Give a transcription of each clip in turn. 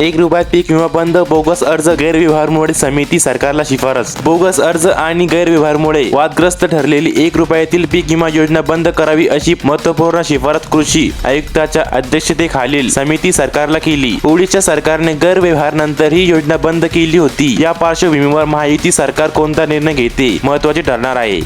एक रुपयात पीक विमा बंद बोगस अर्ज गैरव्यवहारमुळे समिती सरकारला शिफारस. बोगस अर्ज आणि गैरव्यवहारमुळे वादग्रस्त ठरलेली एक रुपयातील पीक विमा योजना बंद करावी अशी महत्त्वपूर्ण शिफारस कृषी आयुक्ताच्या अध्यक्षतेखालील समिती सरकारला केली. ओडिशा सरकारने गैरव्यवहारनंतर ही योजना बंद केली होती. या पार्श्वभूमीवर महायुती सरकार कोणता निर्णय घेते महत्त्वाचे ठरणार आहे.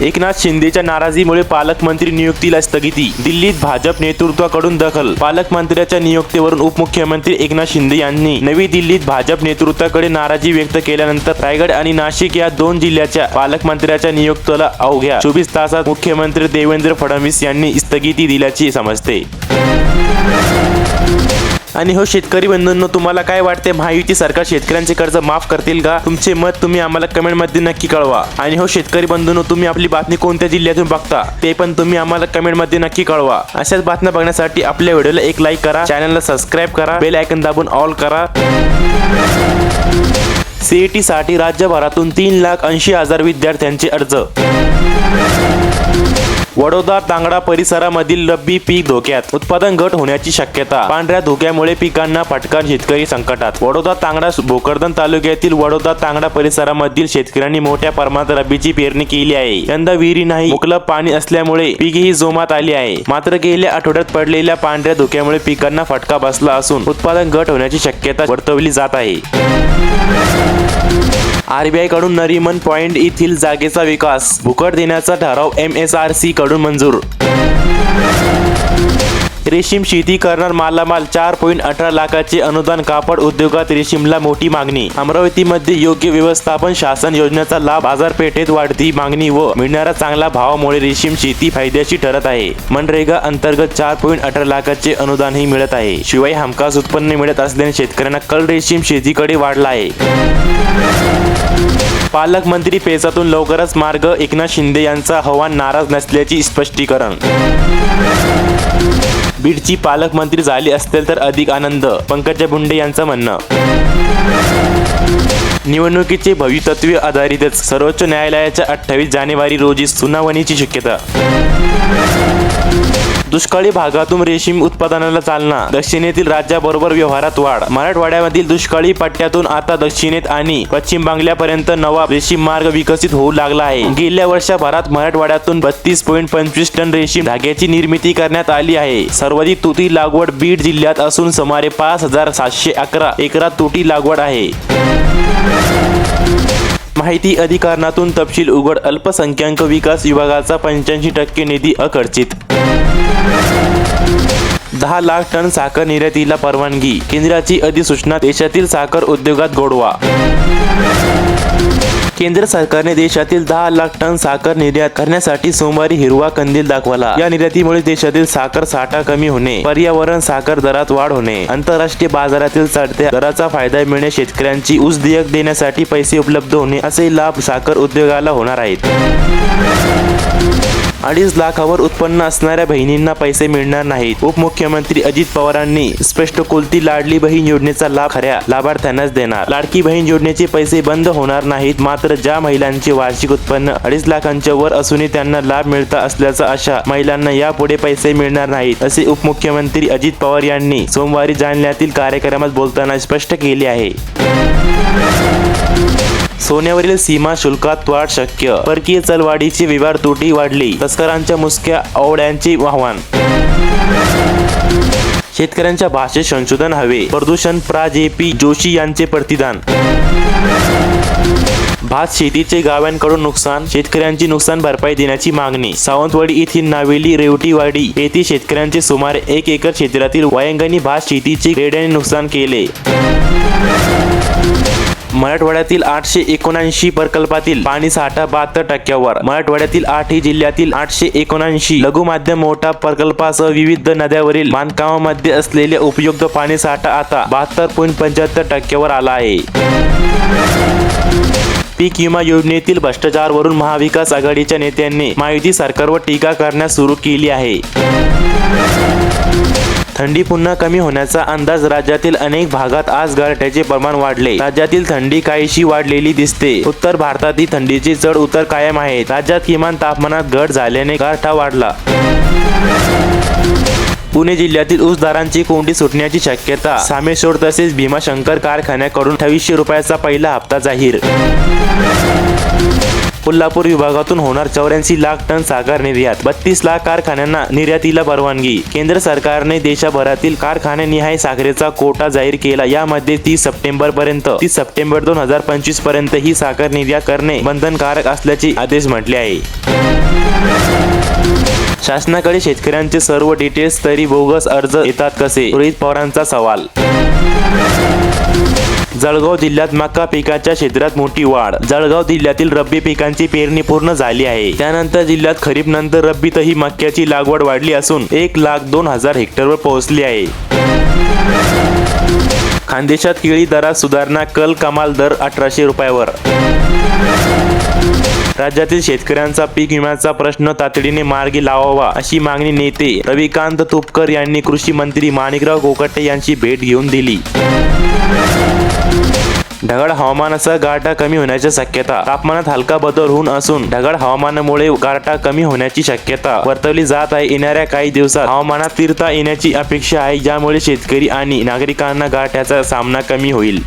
एकनाथ शिंदेच्या नाराजीमुळे पालकमंत्री नियुक्तीला स्थगिती. दिल्लीत भाजप नेतृत्वाकडून दखल. पालकमंत्र्याच्या नियुक्तीवरून उपमुख्यमंत्री एकनाथ शिंदे यांनी नवी दिल्लीत भाजप नेतृत्वाकडे नाराजी व्यक्त केल्यानंतर रायगड आणि नाशिक या दोन जिल्ह्याच्या पालकमंत्र्याच्या नियुक्तीला अवघ्या चोवीस तासात मुख्यमंत्री देवेंद्र फडणवीस यांनी स्थगिती दिल्याची समजते. आणि हो शेतकरी बंधूंनो तुम्हाला काय वाटते? महायुती सरकार शेतकऱ्यांचे कर्ज माफ करतील का? तुमचे मत तुम्ही आम्हाला कमेंटमध्ये नक्की कळवा. आणि हो शेतकरी बंधूंनो तुम्ही आपली बातमी कोणत्या जिल्ह्यातून बघता? ते पण तुम्ही आम्हाला कमेंटमध्ये नक्की कळवा. अशाच बातम्या बघण्यासाठी आपल्या व्हिडिओला एक लाईक करा चॅनलला सबस्क्राईब करा बेल आयकन दाबून ऑल करा. सीईटी साठी राज्यभरातून तीन लाख ऐंशी हजार विद्यार्थ्यांचे अर्ज. वडोदा तांगडा परिसरामधील रब्बी पीक धोक्यात. उत्पादन घट होण्याची शक्यता. पांढऱ्या धोक्यामुळे पिकांना फटका शेतकरी संकटात. वडोदा तांगडा भोकरदन तालुक्यातील वडोदा तांगडा परिसरामधील शेतकऱ्यांनी मोठ्या प्रमाणात रब्बीची पेरणी केली आहे. यंदा विहिरी नाही मुकलब पाणी असल्यामुळे पीकही जोमात आली आहे. मात्र गेल्या आठवड्यात पडलेल्या पांढऱ्या धोक्यामुळे पिकांना फटका बसला असून उत्पादन घट होण्याची शक्यता वर्तवली जात आहे. आरबीआयकडून नरीमन पॉइंट येथील जागेचा विकास. भुकट देण्याचा ठराव एम एस आर सी कडून मंजूर. रेशीम शेती करणार मालामाल चार पॉईंट अठरा लाखाचे अनुदान कापड उद्योगात रेशीमला मोठी मागणी. अमरावतीमध्ये योग्य व्यवस्थापन शासन योजनेचा लाभ बाजारपेठेत वाढती मागणी व मिळणारा चांगला भावामुळे रेशीम शेती फायद्याची ठरत आहे. मनरेगा अंतर्गत चार पॉईंट अठरा लाखाचे अनुदानही मिळत आहे. शिवाय हमखास उत्पन्न मिळत असल्याने शेतकऱ्यांना कल रेशीम शेतीकडे वाढला आहे. पालकमंत्री पेचातून लवकरच मार्ग एकनाथ शिंदे यांचा हवान नाराज नसल्याची स्पष्टीकरण. बीडची पालकमंत्री झाली असतील तर अधिक आनंद पंकजा मुंडे यांचं म्हणणं. निवडणुकीचे भवितत्व आधारितच सर्वोच्च न्यायालयाच्या अठ्ठावीस जानेवारी रोजी सुनावणीची शक्यता. दुष्काळी भागातून रेशीम उत्पादनाला चालना. दक्षिणेतील राज्याबरोबर व्यवहारात वाढ. मराठवाड्यामधील दुष्काळी पट्ट्यातून आता दक्षिणेत आणि पश्चिम बांगल्यापर्यंत नवा रेशीम मार्ग विकसित होऊ लागला आहे. गेल्या वर्षभरात मराठवाड्यातून बत्तीस पॉईंट पंचवीस टन रेशीम धाग्याची निर्मिती करण्यात आली आहे. सर्वाधिक तुती लागवड बीड जिल्ह्यात असून सुमारे पाच हजार सातशे अकरा एकरात तुटी लागवड आहे. माहिती अधिकारणातून तपशील उघड. अल्पसंख्याक विकास विभागाचा पंच्याऐंशी टक्के निधी अखर्चित दहा लाख टन साखर निर्यातीला परवानगी. केंद्राची अधिसूचना देशातील साखर उद्योगात गोडवा. केंद्र सरकारने देशातील दहा लाख टन साखर निर्यात करण्यासाठी सोमवारी हिरवा कंदील दाखवला. या निर्यातीमुळे देशातील साखर साठा कमी होणे पर्यावरण साखर दरात वाढ होणे आंतरराष्ट्रीय बाजारातील चढत्या दराचा फायदा मिळणे शेतकऱ्यांची ऊस देयक देण्यासाठी पैसे उपलब्ध होणे असे लाभ साखर उद्योगाला होणार आहेत. अडीच लाखावर उत्पन्न असणाऱ्या बहिणींना पैसे मिळणार नाहीत. उपमुख्यमंत्री अजित पवारांनी स्पष्ट कोलती लाडली बहीण योजनेचा लाभ खऱ्या लाभार्थ्यांनाच देणार. लाडकी बहीण योजनेचे पैसे बंद होणार नाहीत मात्र ज्या महिलांचे वार्षिक उत्पन्न अडीच लाखांच्या वर असूनही त्यांना लाभ मिळता असल्याचा आशा महिलांना यापुढे पैसे मिळणार नाहीत असे उपमुख्यमंत्री अजित पवार यांनी सोमवारी जालन्यातील कार्यक्रमात बोलताना स्पष्ट केले आहे. सोन्यावरील सीमा शुल्कात वाढ शक्य. परकीय चलवाढीची व्यवहार तुटी वाढली. तस्करांच्या मुसक्या ओवड्यांचे आव्हान शेतकऱ्यांच्या भाषेत संशोधन हवे. प्रदूषण प्रा जे पी जोशी यांचे प्रतिदान. भात शेतीचे गावांकडून नुकसान. शेतकऱ्यांची नुकसान भरपाई देण्याची मागणी. सावंतवाडी येथील नावेली रेवटीवाडी येथील शेतकऱ्यांचे सुमारे एक एकर क्षेत्रातील वायंगणी भात शेतीचे रेड्याने नुकसान केले. मराठवाड्यातील आठशे एकोणऐंशी प्रकल्पातील पाणी साठा बहात्तर टक्क्यावर. मराठवाड्यातील आठही जिल्ह्यातील आठशे एकोणऐंशी. लघु माध्यम मोठा प्रकल्पासह विविध नद्यावरील बांधकामामध्ये असलेले उपयुक्त पाणी साठा आता बहात्तर पॉईंट पंच्याहत्तर टक्क्यावर आला आहे. पीक विमा योजनेतील भ्रष्टाचारवरून महाविकास आघाडीच्या नेत्यांनी माहिती सरकारवर टीका करण्यास सुरू केली आहे. थंडी पुन्हा कमी होण्याचा अंदाज राज्यातील अनेक भागात आज गारठ्याचे प्रमाण वाढले. राज्यातील थंडी काहीशी वाढलेली दिसते. उत्तर भारतातील थंडीचे चढ उतर कायम आहे. राज्यात किमान तापमानात घट झाल्याने गारठा वाढला. पुणे जिल्ह्यातील ऊसदारांची कोंडी सुटण्याची शक्यता. सामेश्वर तसेच भीमाशंकर कारखान्याकडून अठ्ठावीसशे रुपयाचा पहिला हप्ता जाहीर. कोल्हापूर विभागातून होणार चौऱ्याऐंशी लाख टन साखर निर्यात बत्तीस लाख कारखान्यांना निर्यातीला परवानगी. केंद्र सरकारने देशभरातील कारखान्यानिहाय साखरेचा कोटा जाहीर केला. यामध्ये तीस सप्टेंबर पर्यंत तीस सप्टेंबर दोन हजार पंचवीसपर्यंत ही साखर निर्यात करणे बंधनकारक असल्याचे आदेश म्हटले आहे. शासनाकडे शेतकऱ्यांचे सर्व डिटेल्स तरी बोगस अर्ज येतात कसे? रोहित पवारांचा सवाल. जळगाव जिल्ह्यात मका पिकाच्या क्षेत्रात मोठी वाढ. जळगाव जिल्ह्यातील रब्बी पिकांची पेरणी पूर्ण झाली आहे. त्यानंतर जिल्ह्यात खरीप नंतर रब्बीतही मक्याची लागवड वाढली असून एक लाख दोन हजार हेक्टरवर पोहोचली आहे. खानदेशात केळी दरात सुधारणा कल कमाल दर अठराशे रुपयावर. राज्यातील शेतकऱ्यांचा पीक विम्याचा प्रश्न तातडीने मार्गी लावावा अशी मागणी नेते रविकांत तुपकर यांनी कृषी मंत्री माणिकराव कोकटे यांची भेट घेऊन दिली. ढगाळ हवामानासह गारठा कमी होण्याची शक्यता तापमानात हलका बदल होऊन असून ढगाळ हवामानामुळे गारठा कमी होण्याची शक्यता वर्तवली जात आहे. येणाऱ्या काही दिवसात हवामानात तीरता येण्याची अपेक्षा आहे ज्यामुळे शेतकरी आणि नागरिकांना गारठ्याचा सामना कमी होईल.